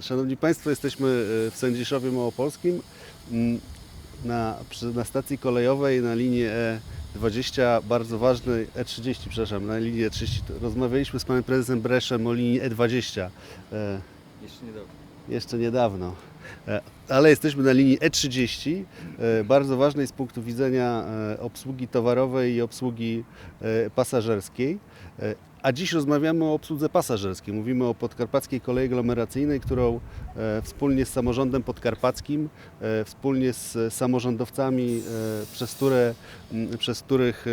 Szanowni Państwo, jesteśmy e, w Sędziszowie Małopolskim na, na stacji kolejowej na linii E20, bardzo ważnej, E30, przepraszam, na linii E30. Rozmawialiśmy z panem prezesem Breszem o linii E20 e, Jeszcze niedawno. jeszcze niedawno, E, ale jesteśmy na linii E30, e, bardzo ważnej z punktu widzenia obsługi towarowej i obsługi pasażerskiej. A dziś rozmawiamy o obsłudze pasażerskiej. Mówimy o podkarpackiej kolei aglomeracyjnej, którą e, wspólnie z samorządem podkarpackim, e, wspólnie z samorządowcami, e, przez, które, przez których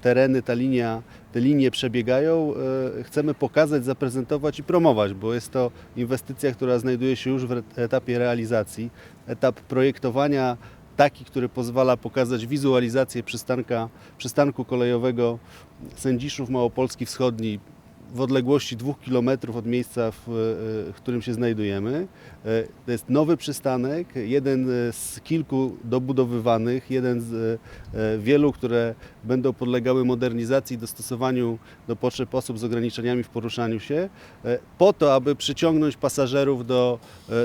tereny ta linia, te linie przebiegają, chcemy pokazać, zaprezentować i promować, bo jest to inwestycja, która znajduje się już w etapie realizacji. Etap projektowania taki, który pozwala pokazać wizualizację przystanka, przystanku kolejowego Sędziszów Małopolski Wschodni w odległości dwóch kilometrów od miejsca, w, e, którym się znajdujemy. E, To jest nowy przystanek, jeden z kilku dobudowywanych, jeden z e, wielu, które będą podlegały modernizacji i dostosowaniu do potrzeb osób z ograniczeniami w poruszaniu się, po to, aby przyciągnąć pasażerów do,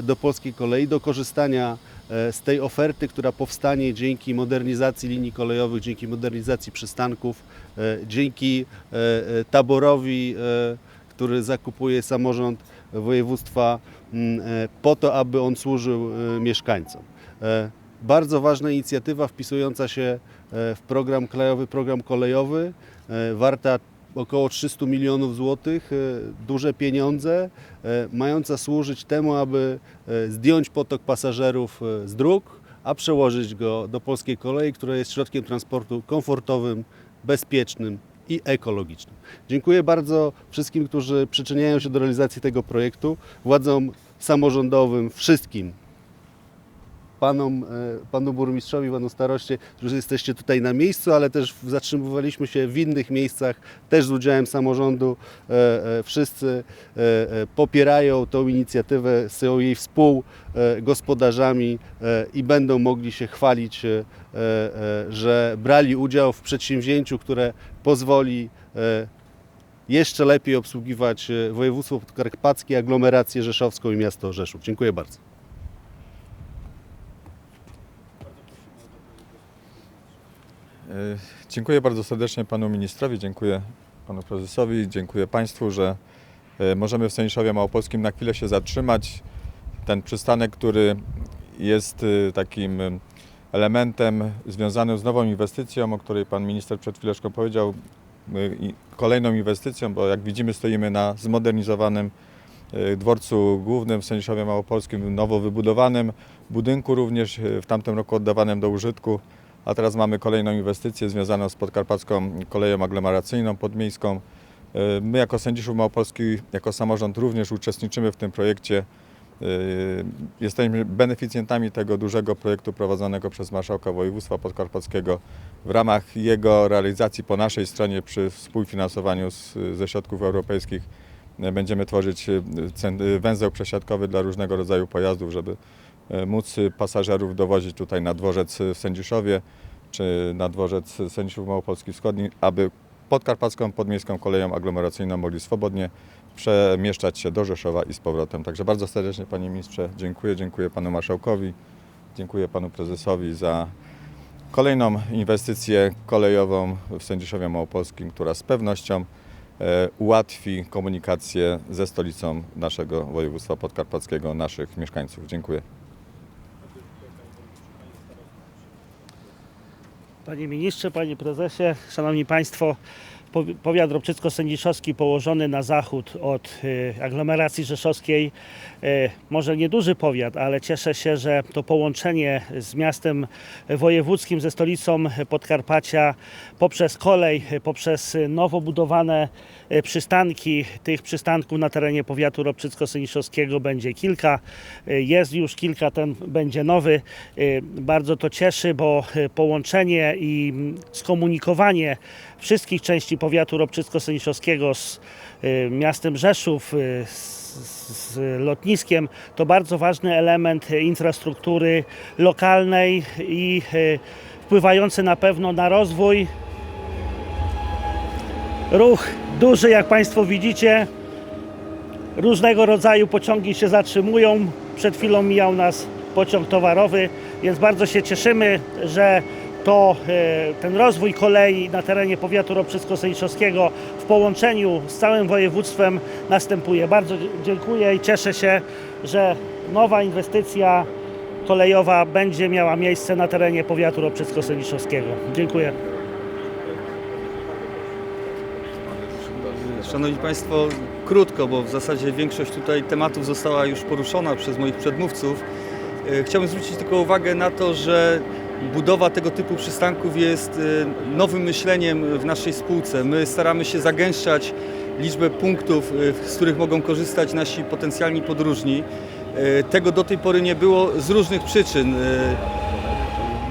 do polskiej kolei, do korzystania z tej oferty, która powstanie dzięki modernizacji linii kolejowych, dzięki modernizacji przystanków, e, dzięki e, e, taborowi, e, który zakupuje samorząd województwa m, e, po to, aby on służył e, mieszkańcom. E, Bardzo ważna inicjatywa wpisująca się e, w program krajowy, program kolejowy, e, warta około 300 milionów złotych, e, duże pieniądze, e, mająca służyć temu, aby e, zdjąć potok pasażerów z dróg, a przełożyć go do polskiej kolei, która jest środkiem transportu komfortowym, bezpiecznym i ekologicznym. Dziękuję bardzo wszystkim, którzy przyczyniają się do realizacji tego projektu, władzom samorządowym, wszystkim, panom, e, panu burmistrzowi, panu staroście, którzy jesteście tutaj na miejscu, ale też zatrzymywaliśmy się w innych miejscach, też z udziałem samorządu. E, e, Wszyscy popierają tą inicjatywę, są jej współgospodarzami i będą mogli się chwalić, że brali udział w przedsięwzięciu, które pozwoli jeszcze lepiej obsługiwać województwo podkarpackie, aglomerację rzeszowską i miasto Rzeszów. Dziękuję bardzo. Dziękuję bardzo serdecznie panu ministrowi, dziękuję panu prezesowi, dziękuję państwu, że e, możemy w Sędziszowie Małopolskim na chwilę się zatrzymać. Ten przystanek, który jest e, takim e, elementem związanym z nową inwestycją, o której pan minister przed chwileczką powiedział, e, kolejną inwestycją, bo jak widzimy stoimy na zmodernizowanym e, dworcu głównym w Sędziszowie Małopolskim, nowo wybudowanym budynku również e, w tamtym roku oddawanym do użytku. A teraz mamy kolejną inwestycję związaną z podkarpacką koleją aglomeracyjną podmiejską. E, My jako Sędziszów Małopolski, jako samorząd również uczestniczymy w tym projekcie. E, Jesteśmy beneficjentami tego dużego projektu prowadzonego przez Marszałka Województwa Podkarpackiego. W ramach jego realizacji po naszej stronie przy współfinansowaniu z, ze środków europejskich e, będziemy tworzyć węzeł przesiadkowy dla różnego rodzaju pojazdów, żeby móc pasażerów dowozić tutaj na dworzec w Sędziszowie czy na dworzec Sędziszów Małopolski Wschodni, aby podkarpacką, podmiejską koleją aglomeracyjną mogli swobodnie przemieszczać się do Rzeszowa i z powrotem. Także bardzo serdecznie Panie Ministrze dziękuję, dziękuję Panu Marszałkowi, dziękuję Panu Prezesowi za kolejną inwestycję kolejową w Sędziszowie Małopolskim, która z pewnością e, ułatwi komunikację ze stolicą naszego województwa podkarpackiego, naszych mieszkańców. Dziękuję. Panie ministrze, panie prezesie, szanowni państwo, powiat ropczycko-sędziszowski położony na zachód od y, aglomeracji rzeszowskiej, y, może nieduży powiat, ale cieszę się, że to połączenie z miastem wojewódzkim, ze stolicą Podkarpacia poprzez kolej, poprzez nowo budowane y, przystanki, tych przystanków na terenie powiatu ropczycko-sędziszowskiego będzie kilka, jest już kilka, ten będzie nowy. Bardzo to cieszy, bo połączenie i mm, skomunikowanie wszystkich części powiatu ropczycko-sędziszowskiego z y, miastem Rzeszów, y, z, lotniskiem to bardzo ważny element infrastruktury lokalnej i y, wpływający na pewno na rozwój. Ruch duży, jak Państwo widzicie. różnego rodzaju pociągi się zatrzymują. Przed chwilą mijał nas pociąg towarowy, więc bardzo się cieszymy, że to e, ten rozwój kolei na terenie powiatu ropczycko-sędziszowskiego w połączeniu z całym województwem następuje. Bardzo dziękuję i cieszę się, że nowa inwestycja kolejowa będzie miała miejsce na terenie powiatu ropczycko-sędziszowskiego. Dziękuję. Szanowni Państwo, krótko, bo w zasadzie większość tutaj tematów została już poruszona przez moich przedmówców. E, Chciałbym zwrócić tylko uwagę na to, że budowa tego typu przystanków jest e, nowym myśleniem w naszej spółce. My staramy się zagęszczać liczbę punktów, e, z których mogą korzystać nasi potencjalni podróżni. E, Tego do tej pory nie było z różnych przyczyn.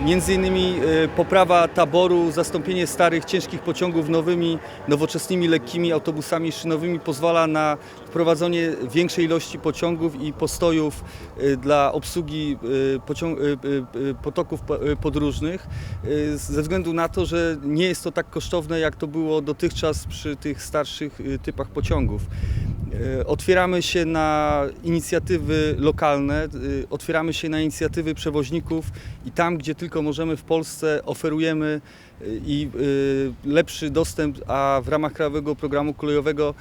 Między innymi e, poprawa taboru, zastąpienie starych, ciężkich pociągów nowymi, nowoczesnymi, lekkimi autobusami szynowymi pozwala na wprowadzenie większej ilości pociągów i postojów e, dla obsługi e, potoków po- podróżnych ze względu na to, że nie jest to tak kosztowne jak to było dotychczas przy tych starszych typach pociągów. E, Otwieramy się na inicjatywy lokalne, e, otwieramy się na inicjatywy przewoźników i tam, gdzie tylko możemy w Polsce oferujemy e, i lepszy dostęp, a w ramach Krajowego Programu Kolejowego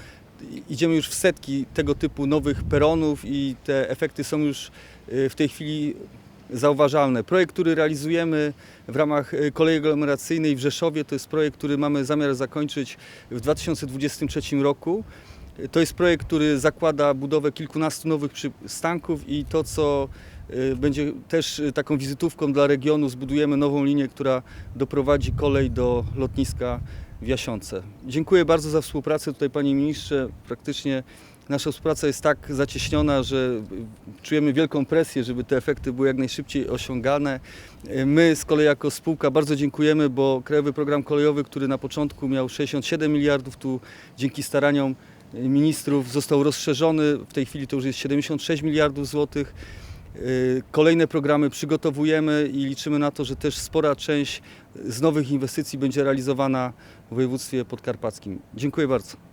idziemy już w setki tego typu nowych peronów i te efekty są już w tej chwili zauważalne. Projekt, który realizujemy w ramach kolei aglomeracyjnej w Rzeszowie, to jest projekt, który mamy zamiar zakończyć w 2023 roku. To jest projekt, który zakłada budowę kilkunastu nowych przystanków i to, co y, będzie też y, taką wizytówką dla regionu, zbudujemy nową linię, która doprowadzi kolej do lotniska w Jasiące. Dziękuję bardzo za współpracę tutaj Panie Ministrze. Praktycznie nasza współpraca jest tak zacieśniona, że y, czujemy wielką presję, żeby te efekty były jak najszybciej osiągane. My z kolei jako spółka bardzo dziękujemy, bo Krajowy Program Kolejowy, który na początku miał 67 miliardów, tu dzięki staraniom ministrów został rozszerzony. W tej chwili to już jest 76 miliardów złotych. Yy, Kolejne programy przygotowujemy i liczymy na to, że też spora część z nowych inwestycji będzie realizowana w województwie podkarpackim. Dziękuję bardzo.